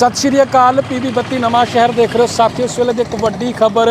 ਸਤਿ ਸ਼੍ਰੀ ਅਕਾਲ, ਪੀਬੀ ਬੱਤੀ ਨਵਾਂ ਸ਼ਹਿਰ ਦੇਖ ਰਹੇ ਹੋ। ਸਾਥੀਓ, ਇਸ ਵੇਲੇ ਦੀ ਇੱਕ ਵੱਡੀ ਖਬਰ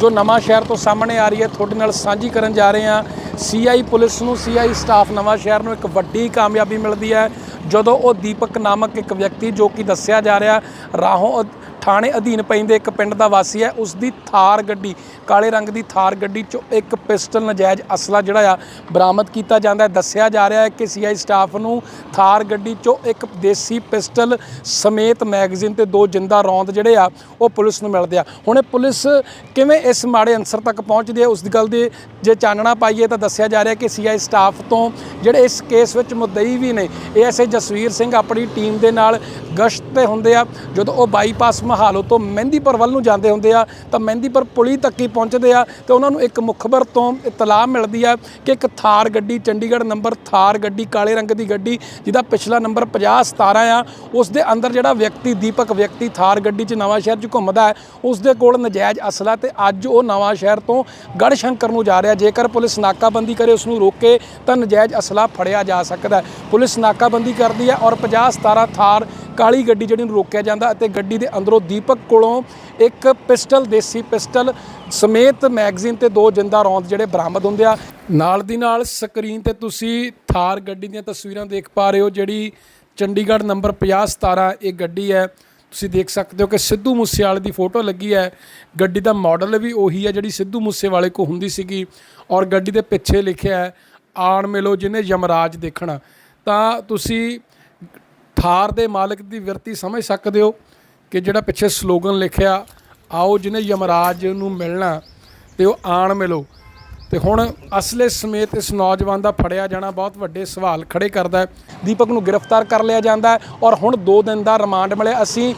ਜੋ ਨਵਾਂ ਸ਼ਹਿਰ ਤੋਂ ਸਾਹਮਣੇ ਆ ਰਹੀ ਹੈ, ਤੁਹਾਡੇ ਨਾਲ ਸਾਂਝੀ ਕਰਨ ਜਾ ਰਹੇ ਹਾਂ। ਸੀਆਈ ਪੁਲਿਸ ਨੂੰ ਸੀਆਈ ਸਟਾਫ ਨਵਾਂ ਸ਼ਹਿਰ ਨੂੰ ਇੱਕ ਵੱਡੀ ਕਾਮਯਾਬੀ ਮਿਲਦੀ ਹੈ। ਜਦੋਂ ਉਹ ਦੀਪਕ ਨਾਮਕ ਇੱਕ ਵਿਅਕਤੀ ਜੋ ਕਿ ਦੱਸਿਆ ਜਾ ਰਿਹਾ ਰਾਹੋਂ ਅ- ਥਾਣੇ ਅਧੀਨ ਪੈਂਦੇ ਇੱਕ ਪਿੰਡ ਦਾ ਵਾਸੀ ਹੈ ਉਸ ਦੀ ਥਾਰ ਗੱਡੀ, ਕਾਲੇ ਰੰਗ ਦੀ ਥਾਰ ਗੱਡੀ ਚੋਂ ਇੱਕ ਪਿਸਟਲ ਨਜਾਇਜ਼ ਅਸਲਾ ਜਿਹੜਾ ਆ ਬਰਾਮਦ ਕੀਤਾ ਜਾਂਦਾ ਹੈ। ਦੱਸਿਆ ਜਾ ਰਿਹਾ ਹੈ ਕਿ ਸੀਆਈ ਸਟਾਫ ਨੂੰ ਥਾਰ ਗੱਡੀ ਚੋਂ ਇੱਕ ਦੇਸੀ ਪਿਸਟਲ ਸਮੇਤ ਮੈਗਜ਼ੀਨ ਤੇ ਦੋ ਜਿੰਦਾ ਰੌਂਦ ਜਿਹੜੇ ਆ, ਉਹ ਪੁਲਿਸ ਨੂੰ ਮਿਲਦੇ ਆ। ਹੁਣ ਇਹ ਪੁਲਿਸ ਕਿਵੇਂ ਇਸ ਮਾੜੇ ਅਨਸਰ ਤੱਕ ਪਹੁੰਚਦੀ ਹੈ? ਉਸ ਦੀ ਗੱਲ ਦੇ ਜੇ ਚਾਨਣਾ ਪਾਈਏ ਤਾਂ ਦੱਸਿਆ ਜਾ ਰਿਹਾ ਕਿ ਸੀਆਈ ਸਟਾਫ ਤੋਂ ਜਿਹੜੇ ਇਸ ਕੇਸ ਵਿੱਚ ਮੁੱਦਈ ਵੀ ਨੇ ਏਐਸਏ ਜਸਵੀਰ ਸਿੰਘ ਆਪਣੀ ਟੀਮ ਦੇ ਨਾਲ ਗਸ਼ਤ ਤੇ ਹੁੰਦੇ ਆ। ਜਦੋਂ ਉਹ ਬਾਈਪਾਸ ਮਹਾਲੋ ਤੋਂ ਮਹਿੰਦੀਪੁਰ ਵੱਲ ਨੂੰ ਜਾਂਦੇ ਹੁੰਦੇ ਆ, ਤਾਂ ਮਹਿੰਦੀਪੁਰ ਪੁਲੀ ਤੱਕ ਹੀ ਪਹੁੰਚਦੇ ਆ ਤੇ ਉਹਨਾਂ ਨੂੰ ਇੱਕ ਮੁਖਬਰ ਤੋਂ ਇਤਲਾਹ ਮਿਲਦੀ ਆ ਕਿ ਇੱਕ ਥਾਰ ਗੱਡੀ, ਚੰਡੀਗੜ੍ਹ ਨੰਬਰ ਥਾਰ ਗੱਡੀ, ਕਾਲੇ ਰੰਗ ਦੀ ਗੱਡੀ, ਜਿਹਦਾ ਪਿਛਲਾ ਨੰਬਰ 50 17 ਆ, ਉਸ ਦੇ ਅੰਦਰ ਜਿਹੜਾ ਵਿਅਕਤੀ, ਦੀਪਕ ਵਿਅਕਤੀ ਥਾਰ ਗੱਡੀ 'ਚ ਨਵਾਂ ਸ਼ਹਿਰ 'ਚ ਘੁੰਮਦਾ ਹੈ, ਉਸ ਦੇ ਕੋਲ ਨਜਾਇਜ਼ ਅਸਲਾ ਤੇ ਅੱਜ ਉਹ ਨਵਾਂ ਸ਼ਹਿਰ ਤੋਂ ਗੜ੍ਹ ਸ਼ੰਕਰ ਨੂੰ ਜਾ ਰਿਹਾ। ਜੇਕਰ ਪੁਲਿਸ ਨਾਕਾਬੰਦੀ ਕਰੇ ਉਸ ਨੂੰ ਰੋਕੇ, ਤਾਂ ਨਜਾਇਜ਼ ਅਸਲਾ ਫੜਿਆ ਜਾ ਸਕਦਾ ਪੁਲਿਸ ਨਾਕਾਬੰਦੀ ਕਰ ਕਰਦੀ ਹੈ ਔਰ 50 17 ਥਾਰ ਕਾਲੀ ਗੱਡੀ ਜਿਹੜੀ ਨੂੰ ਰੋਕਿਆ ਜਾਂਦਾ ਅਤੇ ਗੱਡੀ ਦੇ ਅੰਦਰੋਂ ਦੀਪਕ ਕੋਲੋਂ ਇੱਕ ਪਿਸਟਲ, ਦੇਸੀ ਪਿਸਟਲ ਸਮੇਤ ਮੈਗਜ਼ੀਨ ਤੇ ਦੋ ਜਿੰਦਾ ਰੌਂਦ ਜਿਹੜੇ ਬਰਾਮਦ ਹੁੰਦੇ ਆ। ਨਾਲ ਦੀ ਨਾਲ ਸਕਰੀਨ ਤੇ ਤੁਸੀਂ ਥਾਰ ਗੱਡੀ ਦੀਆਂ ਤਸਵੀਰਾਂ ਦੇਖ ਪਾ ਰਹੇ ਹੋ, ਜਿਹੜੀ ਚੰਡੀਗੜ੍ਹ ਨੰਬਰ 50 17 ਇਹ ਗੱਡੀ ਹੈ। ਤੁਸੀਂ ਦੇਖ ਸਕਦੇ ਹੋ ਕਿ ਸਿੱਧੂ ਮੂਸੇਵਾਲੇ ਦੀ ਫੋਟੋ ਲੱਗੀ ਹੈ। ਗੱਡੀ ਦਾ ਮਾਡਲ ਵੀ ਉਹੀ ਹੈ ਜਿਹੜੀ ਸਿੱਧੂ ਮੂਸੇਵਾਲੇ ਕੋ ਹੁੰਦੀ ਸੀਗੀ ਔਰ ਗੱਡੀ ਦੇ ਪਿੱਛੇ ਲਿਖਿਆ ਹੈ, ਆਣ ਮਿਲੋ ਜਿਹਨੇ ਯਮਰਾਜ ਦੇਖਣਾ। ਤਾਂ ਤੁਸੀਂ ਥਾਰ ਦੇ ਮਾਲਕ ਦੀ ਵਿਰਤੀ ਸਮਝ ਸਕਦੇ ਹੋ ਕਿ ਜਿਹੜਾ ਪਿੱਛੇ ਸਲੋਗਨ ਲਿਖਿਆ, ਆਓ ਜਿਹਨੇ ਯਮਰਾਜ ਨੂੰ ਮਿਲਣਾ ਤੇ ਉਹ ਆਣ ਮਿਲੋ। ਤੇ ਹੁਣ ਅਸਲੇ ਸਮੇਤ ਇਸ ਨੌਜਵਾਨ ਦਾ ਫੜਿਆ ਜਾਣਾ ਬਹੁਤ ਵੱਡੇ ਸਵਾਲ ਖੜੇ ਕਰਦਾ ਹੈ। ਦੀਪਕ ਨੂੰ ਗ੍ਰਿਫਤਾਰ ਕਰ ਲਿਆ ਜਾਂਦਾ ਹੈ ਔਰ ਹੁਣ 2 ਦਿਨ ਦਾ ਰਿਮਾਂਡ ਮਿਲਿਆ। ਅਸੀਂ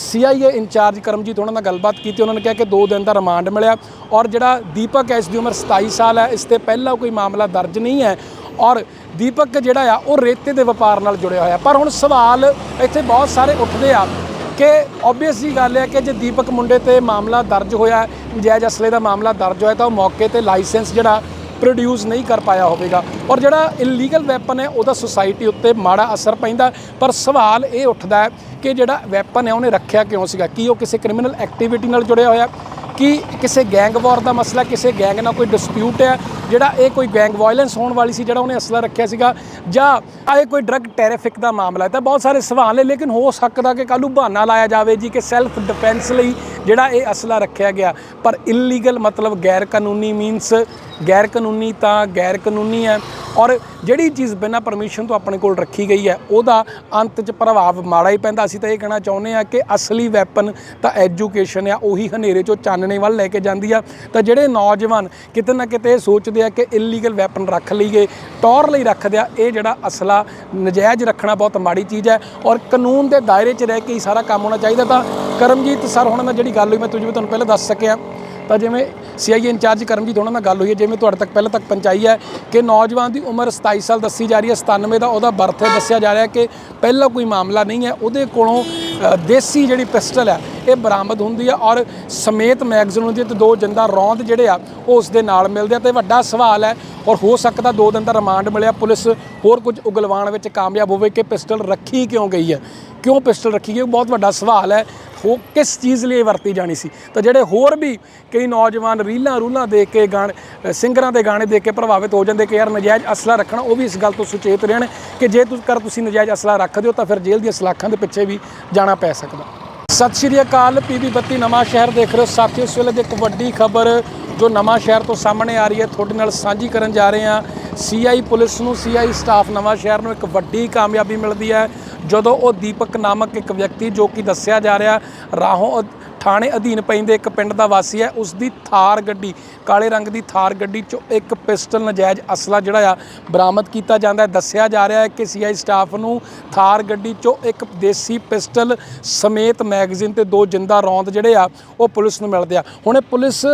ਸੀਆਈਏ ਇੰਚਾਰਜ ਕਰਮਜੀਤ ਉਹਨਾਂ ਨਾਲ ਗੱਲਬਾਤ ਕੀਤੀ, ਉਹਨਾਂ ਨੇ ਕਿਹਾ ਕਿ 2 ਦਿਨ ਦਾ ਰਿਮਾਂਡ ਮਿਲਿਆ ਔਰ ਜਿਹੜਾ ਦੀਪਕ ਹੈ, ਇਸ ਦੀ ਉਮਰ 27 ਸਾਲ ਹੈ, ਇਸ ਤੇ ਪਹਿਲਾਂ ਕੋਈ ਮਾਮਲਾ ਦਰਜ ਨਹੀਂ ਹੈ ਔਰ ਦੀਪਕ ਜਿਹੜਾ ਆ, ਉਹ ਰੇਤੇ ਦੇ ਵਪਾਰ ਨਾਲ ਜੁੜਿਆ ਹੋਇਆ। ਪਰ ਹੁਣ ਸਵਾਲ ਇੱਥੇ ਬਹੁਤ ਸਾਰੇ ਉੱਠਦੇ ਆ ਕਿ ਆਬਵੀਅਸ ਗੱਲ ਹੈ ਕਿ ਜੇ ਦੀਪਕ ਮੁੰਡੇ ਤੇ ਮਾਮਲਾ ਦਰਜ ਹੋਇਆ, ਨਜਾਇਜ਼ ਅਸਲੇ ਦਾ ਮਾਮਲਾ ਦਰਜ ਹੋਇਆ, ਤਾਂ ਉਹ ਮੌਕੇ ਤੇ ਲਾਇਸੈਂਸ ਜਿਹੜਾ ਪ੍ਰੋਡਿਊਸ ਨਹੀਂ ਕਰ ਪਾਇਆ ਹੋਵੇਗਾ। ਔਰ ਜਿਹੜਾ ਇਲੀਗਲ ਵੈਪਨ ਹੈ, ਉਹਦਾ ਸੁਸਾਇਟੀ ਉੱਤੇ ਮਾੜਾ ਅਸਰ ਪੈਂਦਾ। ਪਰ ਸਵਾਲ ਇਹ ਉੱਠਦਾ ਹੈ ਕਿ ਜਿਹੜਾ ਵੈਪਨ ਹੈ, ਉਹਨੇ ਰੱਖਿਆ ਕਿਉਂ ਸੀਗਾ? ਕੀ ਉਹ ਕਿਸੇ ਕ੍ਰਿਮੀਨਲ ਐਕਟੀਵਿਟੀ ਨਾਲ ਜੁੜਿਆ ਹੋਇਆ? ਕਿ ਕਿਸੇ ਗੈਂਗ ਵਾਰ ਦਾ ਮਸਲਾ, ਕਿਸੇ ਗੈਂਗ ਨਾਲ ਕੋਈ ਡਿਸਪਿਊਟ ਹੈ, ਜਿਹੜਾ ਇਹ ਕੋਈ ਗੈਂਗ ਵਾਇਲੈਂਸ ਹੋਣ ਵਾਲੀ ਸੀ, ਜਿਹੜਾ ਉਹਨੇ ਅਸਲਾ ਰੱਖਿਆ ਸੀਗਾ, ਜਾਂ ਇਹ ਕੋਈ ਡਰੱਗ ਟੈਰਿਫਿਕ ਦਾ ਮਾਮਲਾ ਹੈ, ਤਾਂ ਬਹੁਤ ਸਾਰੇ ਸਵਾਲ ਨੇ, ਲੇਕਿਨ ਹੋ ਸਕਦਾ ਕਿ ਕੱਲ੍ਹ ਨੂੰ ਬਹਾਨਾ ਲਾਇਆ ਜਾਵੇ ਜੀ ਕਿ ਸੈਲਫ ਡਿਫੈਂਸ ਲਈ ਜਿਹੜਾ ਇਹ ਅਸਲਾ ਰੱਖਿਆ ਗਿਆ। ਪਰ ਇਲੀਗਲ ਮਤਲਬ ਗੈਰ ਕਾਨੂੰਨੀ ਮੀਨਸ ਗੈਰ ਕਾਨੂੰਨੀ ਤਾਂ ਗੈਰ ਕਾਨੂੰਨੀ ਹੈ। ਔਰ ਜਿਹੜੀ ਚੀਜ਼ ਬਿਨਾਂ ਪਰਮਿਸ਼ਨ ਤੋਂ ਆਪਣੇ ਕੋਲ ਰੱਖੀ ਗਈ ਹੈ, ਉਹਦਾ ਅੰਤ 'ਚ ਪ੍ਰਭਾਵ ਮਾੜਾ ਹੀ ਪੈਂਦਾ। ਅਸੀਂ ਤਾਂ ਇਹ ਕਹਿਣਾ ਚਾਹੁੰਦੇ ਆ ਕਿ ਅਸਲੀ ਵੈਪਨ ਤਾਂ ਐਜੂਕੇਸ਼ਨ ਆ, ਉਹੀ ਹਨੇਰੇ 'ਚੋਂ ਚਾਨਣੇ ਵੱਲ ਲੈ ਕੇ ਜਾਂਦੀ ਆ। ਤਾਂ ਜਿਹੜੇ ਨੌਜਵਾਨ ਕਿਤੇ ਨਾ ਕਿਤੇ ਇਹ ਸੋਚਦੇ ਆ ਕਿ ਇਲੀਗਲ ਵੈਪਨ ਰੱਖ ਲਈਏ, ਟੌਰ ਲਈ ਰੱਖਦੇ ਆ, ਇਹ ਜਿਹੜਾ ਅਸਲਾ ਨਜਾਇਜ਼ ਰੱਖਣਾ ਬਹੁਤ ਮਾੜੀ ਚੀਜ਼ ਹੈ। ਔਰ ਕਾਨੂੰਨ ਦੇ ਦਾਇਰੇ 'ਚ ਰਹਿ ਕੇ ਹੀ ਸਾਰਾ ਕੰਮ ਹੋਣਾ ਚਾਹੀਦਾ। ਤਾਂ ਕਰਮਜੀਤ ਸਰ, ਹੁਣ ਨਾਲ ਜਿਹੜੀ ਗੱਲ ਹੋਈ, ਮੈਂ ਤੁਝੇ ਤੁਹਾਨੂੰ ਪਹਿਲਾਂ ਦੱਸ ਸਕਿਆ। ਤਾਂ ਜਿਵੇਂ ਸੀਆਈਏ ਇੰਚਾਰਜ ਕਰਮਜੀਤ, ਉਹਨਾਂ ਨਾਲ ਗੱਲ ਹੋਈ ਹੈ, ਜਿਵੇਂ ਤੁਹਾਡੇ ਤੱਕ ਪਹਿਲਾਂ ਤੱਕ ਪਹੁੰਚਾਈ ਹੈ ਕਿ ਨੌਜਵਾਨ ਦੀ ਉਮਰ 27 ਸਾਲ ਦੱਸੀ ਜਾ ਰਹੀ ਹੈ 97 ਦਾ ਉਹਦਾ ਬਰਥ ਹੈ ਦੱਸਿਆ ਜਾ ਰਿਹਾ ਕਿ ਪਹਿਲਾਂ ਕੋਈ ਮਾਮਲਾ ਨਹੀਂ ਹੈ। ਉਹਦੇ ਕੋਲੋਂ ਦੇਸੀ ਜਿਹੜੀ ਪਿਸਟਲ ਹੈ, ਇਹ ਬਰਾਮਦ ਹੁੰਦੀ ਹੈ ਔਰ ਸਮੇਤ ਮੈਗਜ਼ੀਨ ਹੁੰਦੀ ਹੈ ਤੇ ਦੋ ਜਿੰਦਾ ਰੌਂਦ ਜਿਹੜੇ ਆ, ਉਹ ਉਸ ਦੇ ਨਾਲ ਮਿਲਦੇ ਆ ਤੇ ਵੱਡਾ ਸਵਾਲ ਹੈ ਔਰ ਹੋ ਸਕਦਾ ਦੋ ਦਿਨ ਦਾ ਰਿਮਾਂਡ ਮਿਲਿਆ। ਪੁਲਿਸ ਹੋਰ ਕੁਝ ਉਗਲਵਾਣ ਵਿੱਚ ਕਾਮਯਾਬ ਹੋਵੇ ਕਿ ਪਿਸਟਲ ਰੱਖੀ ਕਿਉਂ ਗਈ ਹੈ? ਕਿਉਂ ਪਿਸਟਲ ਰੱਖੀ ਗਈ? ਉਹ ਬਹੁਤ ਵੱਡਾ ਸਵਾਲ ਹੈ। ਹੋ ਕਿਸ ਚੀਜ਼ ਲਈ ਵਰਤੀ ਜਾਣੀ ਸੀ? ਤਾਂ ਜਿਹੜੇ ਹੋਰ ਵੀ ਕਈ ਨੌਜਵਾਨ ਰੀਲਾਂ ਰੂਲਾਂ ਦੇਖ ਕੇ ਗਾਣੇ ਸਿੰਗਰਾਂ ਦੇ ਗਾਣੇ ਦੇਖ ਕੇ ਪ੍ਰਭਾਵਿਤ ਹੋ ਜਾਂਦੇ ਕਿ ਯਾਰ ਨਜਾਇਜ਼ ਅਸਲਾ ਰੱਖਣਾ, ਉਹ ਵੀ ਇਸ ਗੱਲ ਤੋਂ ਸੁਚੇਤ ਰਹਿਣ ਕਿ ਜੇ ਤੁਸੀਂ ਕਰ ਤੁਸੀਂ ਨਜਾਇਜ਼ ਅਸਲਾ ਰੱਖਦੇ ਹੋ ਤਾਂ ਫਿਰ ਜੇਲ੍ਹ ਦੀਆਂ ਸਲਾਖਾਂ ਦੇ ਪਿੱਛੇ ਵੀ ਜਾਣਾ ਪੈ ਸਕਦਾ। ਸਤਿ ਸ਼੍ਰੀ ਅਕਾਲ ਪੀਬੀ ਬੱਤੀ ਨਵਾਂ ਸ਼ਹਿਰ ਦੇਖ ਰਹੇ ਹੋ। ਸਾਥੀਓ, ਇਸ ਵੇਲੇ ਦੀ ਇੱਕ ਵੱਡੀ ਖਬਰ ਜੋ ਨਵਾਂ ਸ਼ਹਿਰ ਤੋਂ ਸਾਹਮਣੇ ਆ ਰਹੀ ਹੈ, ਤੁਹਾਡੇ ਨਾਲ ਸਾਂਝੀ ਕਰਨ ਜਾ ਰਹੇ ਹਾਂ। ਸੀਆਈ ਪੁਲਿਸ ਨੂੰ ਸੀਆਈ ਸਟਾਫ ਨਵਾਂ ਸ਼ਹਿਰ ਨੂੰ ਇੱਕ ਵੱਡੀ ਕਾਮਯਾਬੀ ਮਿਲਦੀ ਹੈ। ਜਦੋਂ ਉਹ ਦੀਪਕ ਨਾਮਕ ਇੱਕ ਵਿਅਕਤੀ ਜੋ ਕਿ ਦੱਸਿਆ ਜਾ ਰਿਹਾ ਰਾਹੋਂ ਥਾਣੇ ਅਧੀਨ ਪੈਂਦੇ ਇੱਕ ਪਿੰਡ ਦਾ ਵਾਸੀ ਹੈ, ਉਸ ਦੀ ਥਾਰ ਗੱਡੀ, ਕਾਲੇ ਰੰਗ ਦੀ ਥਾਰ ਗੱਡੀ ਚੋਂ ਇੱਕ ਪਿਸਟਲ ਨਜਾਇਜ਼ ਅਸਲਾ ਜਿਹੜਾ ਆ ਬਰਾਮਦ ਕੀਤਾ ਜਾਂਦਾ ਹੈ। ਦੱਸਿਆ ਜਾ ਰਿਹਾ ਹੈ ਕਿ ਸੀਆਈ ਸਟਾਫ ਨੂੰ ਥਾਰ ਗੱਡੀ ਚੋਂ ਇੱਕ ਦੇਸੀ ਪਿਸਟਲ ਸਮੇਤ ਮੈਗਜ਼ੀਨ ਤੇ ਦੋ ਜਿੰਦਾ ਰੌਂਦ ਜਿਹੜੇ ਆ, ਉਹ ਪੁਲਿਸ ਨੂੰ ਮਿਲਦੇ ਆ। ਹੁਣ ਇਹ ਪੁਲਿਸ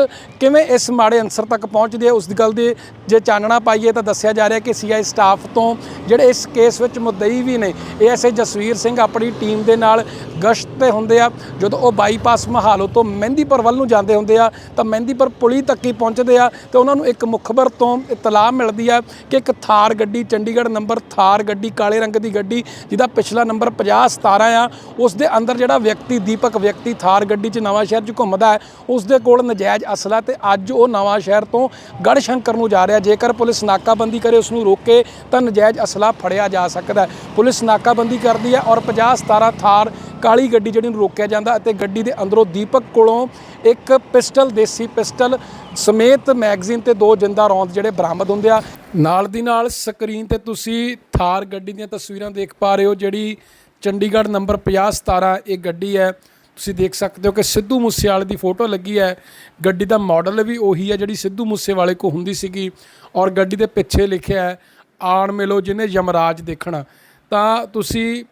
ਕਿਵੇਂ ਇਸ ਮਾੜੇ ਅਨਸਰ ਤੱਕ ਪਹੁੰਚਦੀ ਹੈ, ਉਸ ਦੀ ਗੱਲ ਦੇ ਜੇ ਚਾਨਣਾ ਪਾਈਏ ਤਾਂ ਦੱਸਿਆ ਜਾ ਰਿਹਾ ਕਿ ਸੀਆਈ ਸਟਾਫ ਤੋਂ ਜਿਹੜੇ ਇਸ ਕੇਸ ਵਿੱਚ ਮੁੱਦਈ ਵੀ ਨੇ ਏਐਸਏ ਜਸਵੀਰ ਸਿੰਘ ਆਪਣੀ ਟੀਮ ਦੇ ਨਾਲ ਗਸ਼ਤ ਤੇ ਹੁੰਦੇ ਆ, ਜਦੋਂ ਉਹ ਬਾਈਪਾਸ ਮਹਾਲੋ ਤੋਂ ਮਹਿੰਦੀਪੁਰ ਵੱਲ ਨੂੰ ਜਾਂਦੇ ਹੁੰਦੇ ਆ, ਤਾਂ ਮਹਿੰਦੀਪੁਰ ਪੁਲੀ ਤੱਕ ਹੀ ਪਹੁੰਚਦੇ ਆ ਤੇ ਉਹਨਾਂ ਨੂੰ ਇੱਕ ਮੁਖਬਰ ਤੋਂ ਇਤਲਾਹ ਮਿਲਦੀ ਆ ਕਿ ਇੱਕ ਥਾਰ ਗੱਡੀ, ਚੰਡੀਗੜ੍ਹ ਨੰਬਰ ਥਾਰ ਗੱਡੀ, ਕਾਲੇ ਰੰਗ ਦੀ ਗੱਡੀ, ਜਿਹਦਾ ਪਿਛਲਾ ਨੰਬਰ 50 17 ਆ, ਉਸ ਦੇ ਅੰਦਰ ਜਿਹੜਾ ਵਿਅਕਤੀ, ਦੀਪਕ ਵਿਅਕਤੀ ਥਾਰ ਗੱਡੀ 'ਚ ਨਵਾਂ ਸ਼ਹਿਰ 'ਚ ਘੁੰਮਦਾ ਹੈ, ਉਸ ਦੇ ਕੋਲ ਨਜਾਇਜ਼ ਅਸਲਾ ਤੇ ਅੱਜ ਉਹ ਨਵਾਂ ਸ਼ਹਿਰ ਤੋਂ ਗੜ੍ਹ ਸ਼ੰਕਰ ਨੂੰ ਜਾ ਰਿਹਾ। ਜੇਕਰ ਪੁਲਿਸ ਨਾਕਾਬੰਦੀ ਕਰੇ ਉਸ ਨੂੰ ਰੋਕੇ ਤਾਂ ਨਜਾਇਜ਼ ਅਸਲਾ ਫੜਿਆ ਜਾ ਸਕਦਾ ਹੈ। ਪੁਲਿਸ ਨਾਕਾਬੰਦੀ ਕਰਦੀ ਹੈ ਔਰ 50 17 ਥਾਰ ਕਾਲੀ ਗੱਡੀ ਜਿਹੜੀ ਨੂੰ ਰੋਕਿਆ ਜਾਂਦਾ ਅਤੇ ਗੱਡੀ ਦੇ ਅੰਦਰੋਂ ਦੀਪਕ ਕੋਲੋਂ ਇੱਕ ਪਿਸਟਲ, ਦੇਸੀ ਪਿਸਟਲ ਸਮੇਤ ਮੈਗਜ਼ੀਨ ਤੇ ਦੋ ਜਿੰਦਾ ਰੌਂਦ ਜਿਹੜੇ ਬਰਾਮਦ ਹੁੰਦੇ ਆ। ਨਾਲ ਦੀ ਨਾਲ ਸਕਰੀਨ ਤੇ ਤੁਸੀਂ ਥਾਰ ਗੱਡੀ ਦੀਆਂ ਤਸਵੀਰਾਂ ਦੇਖ ਪਾ ਰਹੇ ਹੋ, ਜਿਹੜੀ ਚੰਡੀਗੜ੍ਹ ਨੰਬਰ 50 17 ਇਹ ਗੱਡੀ ਹੈ। ਤੁਸੀਂ ਦੇਖ ਸਕਦੇ ਹੋ ਕਿ ਸਿੱਧੂ ਮੂਸੇਵਾਲੇ ਦੀ ਫੋਟੋ ਲੱਗੀ ਹੈ। ਗੱਡੀ ਦਾ ਮਾਡਲ ਵੀ ਉਹੀ ਹੈ ਜਿਹੜੀ ਸਿੱਧੂ ਮੂਸੇਵਾਲੇ ਕੋ ਹੁੰਦੀ ਸੀਗੀ ਔਰ ਗੱਡੀ ਦੇ ਪਿੱਛੇ ਲਿਖਿਆ ਹੈ, ਆਣ ਮਿਲੋ ਜਿਹਨੇ ਯਮਰਾਜ ਦੇਖਣਾ। ਤਾਂ ਤੁਸੀਂ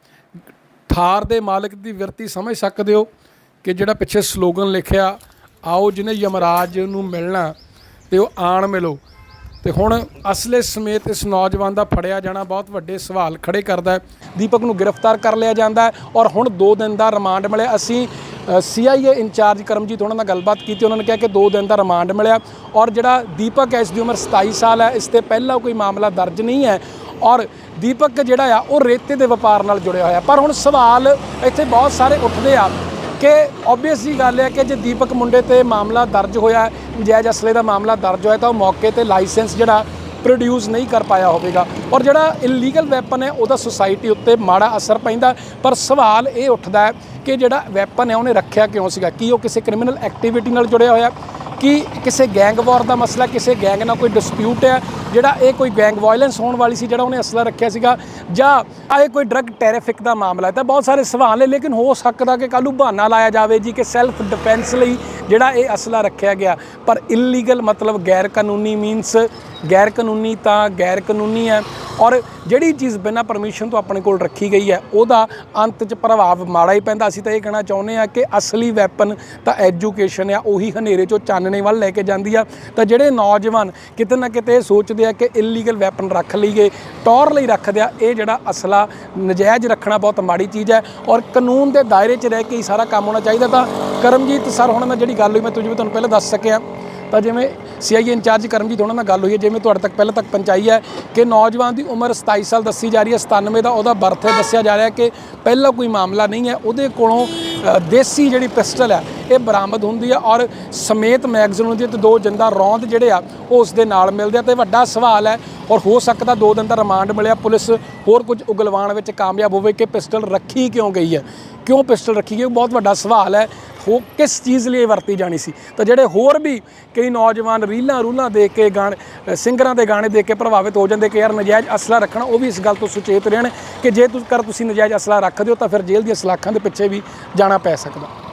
ਥਾਰ ਦੇ ਮਾਲਕ ਦੀ ਵਿਰਤੀ ਸਮਝ ਸਕਦੇ ਹੋ ਕਿ ਜਿਹੜਾ ਪਿੱਛੇ ਸਲੋਗਨ ਲਿਖਿਆ, ਆਓ ਜਿਹਨੇ ਯਮਰਾਜ ਨੂੰ ਮਿਲਣਾ ਤੇ ਉਹ ਆਣ ਮਿਲੋ। ਤੇ ਹੁਣ ਅਸਲੇ ਸਮੇਤ ਇਸ ਨੌਜਵਾਨ ਦਾ ਫੜਿਆ ਜਾਣਾ ਬਹੁਤ ਵੱਡੇ ਸਵਾਲ ਖੜੇ ਕਰਦਾ ਹੈ। ਦੀਪਕ ਨੂੰ ਗ੍ਰਿਫਤਾਰ ਕਰ ਲਿਆ ਜਾਂਦਾ ਹੈ ਔਰ ਹੁਣ 2 ਦਿਨ ਦਾ ਰਿਮਾਂਡ ਮਿਲਿਆ। ਅਸੀਂ ਸੀਆਈਏ ਇੰਚਾਰਜ ਕਰਮਜੀਤ ਉਹਨਾਂ ਨਾਲ ਗੱਲਬਾਤ ਕੀਤੀ, ਉਹਨਾਂ ਨੇ ਕਿਹਾ ਕਿ 2 ਦਿਨ ਦਾ ਰਿਮਾਂਡ ਮਿਲਿਆ ਔਰ ਜਿਹੜਾ ਦੀਪਕ ਹੈ, ਇਸ ਦੀ ਉਮਰ 27 ਸਾਲ ਹੈ, ਇਸ ਤੇ ਪਹਿਲਾਂ ਕੋਈ ਮਾਮਲਾ ਦਰਜ ਨਹੀਂ ਹੈ ਔਰ ਦੀਪਕ ਜਿਹੜਾ ਆ, ਉਹ ਰੇਤੇ ਦੇ ਵਪਾਰ ਨਾਲ ਜੁੜਿਆ ਹੋਇਆ। ਪਰ ਹੁਣ ਸਵਾਲ ਇੱਥੇ ਬਹੁਤ ਸਾਰੇ ਉੱਠਦੇ ਆ ਕਿ ਆਬਵੀਅਸ ਗੱਲ ਹੈ ਕਿ ਜੇ ਦੀਪਕ ਮੁੰਡੇ ਤੇ ਮਾਮਲਾ ਦਰਜ ਹੋਇਆ, ਨਜਾਇਜ਼ ਅਸਲੇ ਦਾ ਮਾਮਲਾ ਦਰਜ ਹੋਇਆ, ਤਾਂ ਉਹ ਮੌਕੇ ਤੇ ਲਾਇਸੈਂਸ ਜਿਹੜਾ ਪ੍ਰੋਡਿਊਸ ਨਹੀਂ ਕਰ ਪਾਇਆ ਹੋਵੇਗਾ। ਔਰ ਜਿਹੜਾ ਇਲੀਗਲ ਵੈਪਨ ਹੈ, ਉਹਦਾ ਸੁਸਾਇਟੀ ਉੱਤੇ ਮਾੜਾ ਅਸਰ ਪੈਂਦਾ। ਪਰ ਸਵਾਲ ਇਹ ਉੱਠਦਾ ਹੈ ਕਿ ਜਿਹੜਾ ਵੈਪਨ ਹੈ, ਉਹਨੇ ਰੱਖਿਆ ਕਿਉਂ ਸੀਗਾ? ਕੀ ਉਹ ਕਿਸੇ ਕ੍ਰਿਮੀਨਲ ਐਕਟੀਵਿਟੀ ਨਾਲ ਜੁੜਿਆ ਹੋਇਆ? ਕਿ ਕਿਸੇ ਗੈਂਗ ਵਾਰ ਦਾ ਮਸਲਾ, ਕਿਸੇ ਗੈਂਗ ਨਾਲ ਕੋਈ ਡਿਸਪਿਊਟ ਹੈ? ਜਿਹੜਾ ਇਹ ਕੋਈ ਗੈਂਗ ਵਾਇਲੈਂਸ ਹੋਣ ਵਾਲੀ ਸੀ, ਜਿਹੜਾ ਉਹਨੇ ਅਸਲਾ ਰੱਖਿਆ ਸੀਗਾ, ਜਾਂ ਇਹ ਕੋਈ ਡਰੱਗ ਟੈਰਿਫਿਕ ਦਾ ਮਾਮਲਾ ਹੈ, ਤਾਂ ਬਹੁਤ ਸਾਰੇ ਸਵਾਲ ਨੇ, ਲੇਕਿਨ ਹੋ ਸਕਦਾ ਕਿ ਕੱਲ੍ਹ ਨੂੰ ਬਹਾਨਾ ਲਾਇਆ ਜਾਵੇ ਜੀ ਕਿ ਸੈਲਫ ਡਿਫੈਂਸ ਲਈ ਜਿਹੜਾ ਇਹ ਅਸਲਾ ਰੱਖਿਆ ਗਿਆ। ਪਰ ਇਲੀਗਲ ਮਤਲਬ ਗੈਰ ਕਾਨੂੰਨੀ ਮੀਨਸ ਗੈਰ ਕਾਨੂੰਨੀ ਤਾਂ ਗੈਰ ਕਾਨੂੰਨੀ ਹੈ। ਔਰ ਜਿਹੜੀ ਚੀਜ਼ ਬਿਨਾਂ ਪਰਮਿਸ਼ਨ ਤੋਂ ਆਪਣੇ ਕੋਲ ਰੱਖੀ ਗਈ ਹੈ, ਉਹਦਾ ਅੰਤ 'ਚ ਪ੍ਰਭਾਵ ਮਾੜਾ ਹੀ ਪੈਂਦਾ। ਅਸੀਂ ਤਾਂ ਇਹ ਕਹਿਣਾ ਚਾਹੁੰਦੇ ਆ ਕਿ ਅਸਲੀ ਵੈਪਨ ਤਾਂ ਐਜੂਕੇਸ਼ਨ ਆ, ਉਹੀ ਹਨੇਰੇ 'ਚੋਂ ਚਾਨਣੇ ਵੱਲ ਲੈ ਕੇ ਜਾਂਦੀ ਆ। ਤਾਂ ਜਿਹੜੇ ਨੌਜਵਾਨ ਕਿਤੇ ਨਾ ਕਿਤੇ ਇਹ ਸੋਚਦੇ ਆ ਕਿ ਇਲੀਗਲ ਵੈਪਨ ਰੱਖ ਲਈਏ, ਟੌਰ ਲਈ ਰੱਖਦੇ ਆ, ਇਹ ਜਿਹੜਾ ਅਸਲਾ ਨਜਾਇਜ਼ ਰੱਖਣਾ ਬਹੁਤ ਮਾੜੀ ਚੀਜ਼ ਹੈ। ਔਰ ਕਾਨੂੰਨ ਦੇ ਦਾਇਰੇ 'ਚ ਰਹਿ ਕੇ ਹੀ ਸਾਰਾ ਕੰਮ ਹੋਣਾ ਚਾਹੀਦਾ ਤਾਂ ਕਰਮਜੀਤ ਸਰ, ਹੁਣ ਮੈਂ ਜਿਹੜੀ ਗੱਲ ਹੋਈ, ਮੈਂ ਤੁਝ ਵੀ ਤੁਹਾਨੂੰ ਪਹਿਲਾਂ ਦੱਸ ਸਕਿਆ। ਤਾਂ ਜਿਵੇਂ ਸੀਆਈਏ ਇੰਚਾਰਜ ਕਰਮਜੀਤ ਉਹਨਾਂ ਨਾਲ ਗੱਲ ਹੋਈ ਹੈ, ਜਿਵੇਂ ਤੁਹਾਡੇ ਤੱਕ ਪਹਿਲਾਂ ਤੱਕ ਪਹੁੰਚਾਈ ਹੈ ਕਿ ਨੌਜਵਾਨ ਦੀ ਉਮਰ 27 ਸਾਲ ਦੱਸੀ ਜਾ ਰਹੀ ਹੈ 97 ਦਾ ਉਹਦਾ ਬਰਥ ਹੈ ਦੱਸਿਆ ਜਾ ਰਿਹਾ ਕਿ ਪਹਿਲਾਂ ਕੋਈ ਮਾਮਲਾ ਨਹੀਂ ਹੈ। ਉਹਦੇ ਕੋਲੋਂ ਦੇਸੀ ਜਿਹੜੀ ਪਿਸਟਲ ਹੈ, ਇਹ ਬਰਾਮਦ ਹੁੰਦੀ ਹੈ ਔਰ ਸਮੇਤ ਮੈਗਜ਼ੀਨ ਹੁੰਦੀ ਹੈ ਤੇ ਦੋ ਜਿੰਦਾ ਰੌਂਦ ਜਿਹੜੇ ਆ, ਉਹ ਉਸ ਦੇ ਨਾਲ ਮਿਲਦੇ ਆ। ਤੇ ਵੱਡਾ ਸਵਾਲ ਹੈ ਔਰ ਹੋ ਸਕਦਾ ਦੋ ਦਿਨ ਦਾ ਰਿਮਾਂਡ ਮਿਲਿਆ। ਪੁਲਿਸ ਹੋਰ ਕੁਝ ਉਗਲਵਾਣ ਵਿੱਚ ਕਾਮਯਾਬ ਹੋਵੇ ਕਿ ਪਿਸਟਲ ਰੱਖੀ ਕਿਉਂ ਗਈ ਹੈ? ਕਿਉਂ ਪਿਸਟਲ ਰੱਖੀ ਗਈ? ਉਹ ਬਹੁਤ ਵੱਡਾ ਸਵਾਲ ਹੈ। ਹੋ ਕਿਸ ਚੀਜ਼ ਲਈ ਵਰਤੀ ਜਾਣੀ ਸੀ? ਤਾਂ ਜਿਹੜੇ ਹੋਰ ਵੀ ਕਈ ਨੌਜਵਾਨ ਰੀਲਾਂ ਰੂਲਾਂ ਦੇਖ ਕੇ ਗਾਣ ਸਿੰਗਰਾਂ ਦੇ ਗਾਣੇ ਦੇਖ ਕੇ ਪ੍ਰਭਾਵਿਤ ਹੋ ਜਾਂਦੇ ਕਿ ਯਾਰ ਨਜਾਇਜ਼ ਅਸਲਾ ਰੱਖਣਾ, ਉਹ ਵੀ ਇਸ ਗੱਲ ਤੋਂ ਸੁਚੇਤ ਰਹਿਣ ਕਿ ਜੇ ਤੁਸੀਂ ਕਰ ਤੁਸੀਂ ਨਜਾਇਜ਼ ਅਸਲਾ ਰੱਖਦੇ ਹੋ ਤਾਂ ਫਿਰ ਜੇਲ੍ਹ ਦੀਆਂ ਸਲਾਖਾਂ ਦੇ ਪਿੱਛੇ ਵੀ ਜਾਣਾ ਪੈ ਸਕਦਾ।